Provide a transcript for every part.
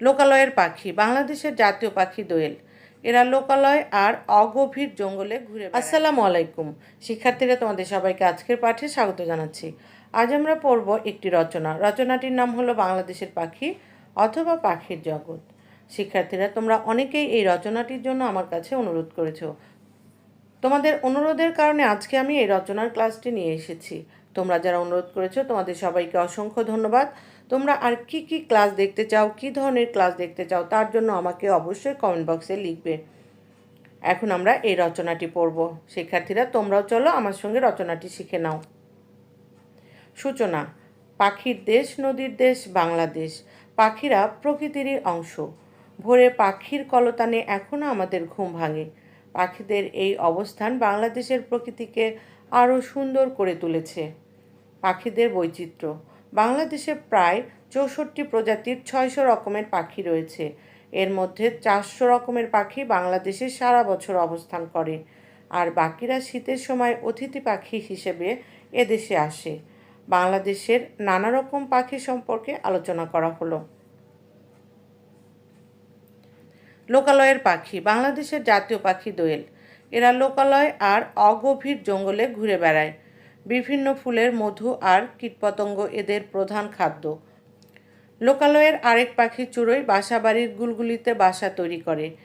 লোকালয়ের পাখি, বাংলাদেশের জাতীয় পাখি দোয়েল। এরা লোকালয় আর অগভীর জঙ্গলে ঘুরে আসসালামু আলাইকুম। শিক্ষার্থীরা, তোমাদের সবাইকে আজকের পাঠে স্বাগত জানাচ্ছি। আজ আমরা পড়ব একটি রচনা। রচনাটির নাম হলো বাংলাদেশের পাখি অথবা পাখির জগৎ। শিক্ষার্থীরা, তোমরা অনেকেই এই রচনাটির জন্য আমার কাছে অনুরোধ করেছ। তোমাদের অনুরোধের কারণে আজকে আমি এই রচনার ক্লাসটি নিয়ে এসেছি। তোমরা যারা অনুরোধ করেছ, তোমাদের সবাইকে অসংখ্য ধন্যবাদ। তোমরা আর কি কি ক্লাস দেখতে চাও, কি ধরনের ক্লাস দেখতে চাও, তার জন্য আমাকে অবশ্যই কমেন্ট বক্সে লিখবে। এখন আমরা এই রচনাটি পড়ব। শিক্ষার্থীরা, তোমরাও চলো আমার সঙ্গে রচনাটি শিখে নাও। সূচনা, পাখির দেশ, নদীর দেশ, বাংলাদেশ। পাখিরা প্রকৃতিরই অংশ। ভোরে পাখির কলতানে এখনও আমাদের ঘুম ভাঙে। পাখিদের এই অবস্থান বাংলাদেশের প্রকৃতিকে আরও সুন্দর করে তুলেছে। পাখিদের বৈচিত্র্য। বাংলাদেশে প্রায় চৌষট্টি প্রজাতির ছয়শো রকমের পাখি রয়েছে। এর মধ্যে চারশো রকমের পাখি বাংলাদেশে সারা বছর অবস্থান করে আর বাকিরা শীতের সময় অতিথি পাখি হিসেবে এদেশে আসে। বাংলাদেশের নানা রকম পাখি সম্পর্কে আলোচনা করা হলো। লোকালয়ের পাখি, বাংলাদেশের জাতীয় পাখি দোয়েল। এরা লোকালয় আর অগভীর জঙ্গলে ঘুরে বেড়ায়। বিভিন্ন ফুলের মধু আর কীটপতঙ্গ এদের প্রধান খাদ্য। লোকালয়ের আরেক পাখি চুড়োই বাসাবাড়ির গুলগুলিতে বাসা তৈরি করে।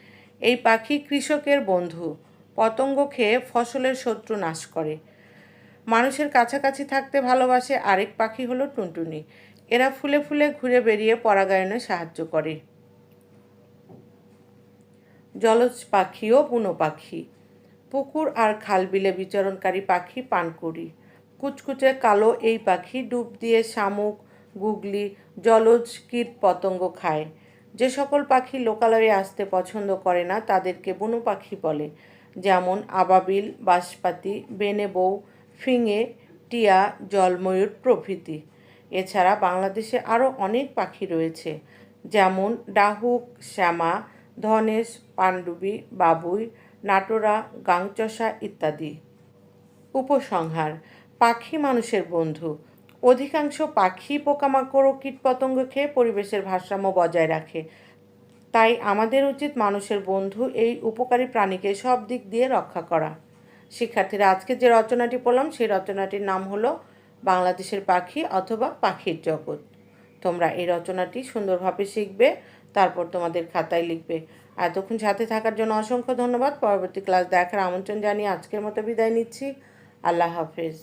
এই পাখি কৃষকের বন্ধু। পতঙ্গ খেয়ে ফসলের শত্রু নাশ করে। মানুষের কাছাকাছি থাকতে ভালোবাসে আরেক পাখি হলো টুনটুনি। এরা ফুলে ফুলে ঘুরে বেরিয়ে পরাগায়নে সাহায্য করে। জলজ পাখি ও বুনো পাখি। পুকুর আর খাল বিলে বিচরণকারী পাখি পানকুড়ি। কুচকুচে কালো এই পাখি ডুব দিয়ে শামুক, গুগলি, জলজ কীট পতঙ্গ খায়। যে সকল পাখি লোকালয়ে আসতে পছন্দ করে না, তাদেরকে বনু পাখি বলে। যেমন আবাবিল, বাঁশপাতি, বেনে বউ, ফিঙে, টিয়া, জলময়ূর প্রভৃতি। এছাড়া বাংলাদেশে আরও অনেক পাখি রয়েছে, যেমন ডাহুক, শ্যামা, ধনেশ, পাণ্ডুবি, বাবুই, নাটোরা গাংচষা ইত্যাদি। উপসংহার পাখি মানুষের বন্ধু। অধিকাংশ পাখি পোকামাকড় ও কীটপতঙ্গ খেয়ে পরিবেশের ভারসাম্য বজায় রাখে। তাই আমাদের উচিত মানুষের বন্ধু এই উপকারী প্রাণীকে সব দিক দিয়ে রক্ষা করা। শিক্ষার্থীরা, আজকে যে রচনাটি পড়লাম, সেই রচনাটির নাম হলো বাংলাদেশের পাখি অথবা পাখির জগৎ। তোমরা এই রচনাটি সুন্দরভাবে শিখবে, তারপর তোমাদের খাতায় লিখবে। এতক্ষণ সাথে থাকার জন্য অসংখ্য ধন্যবাদ। পরবর্তী ক্লাস দেখার আমন্ত্রণ জানিয়ে আজকের মতো বিদায় নিচ্ছি। আল্লাহ হাফেজ।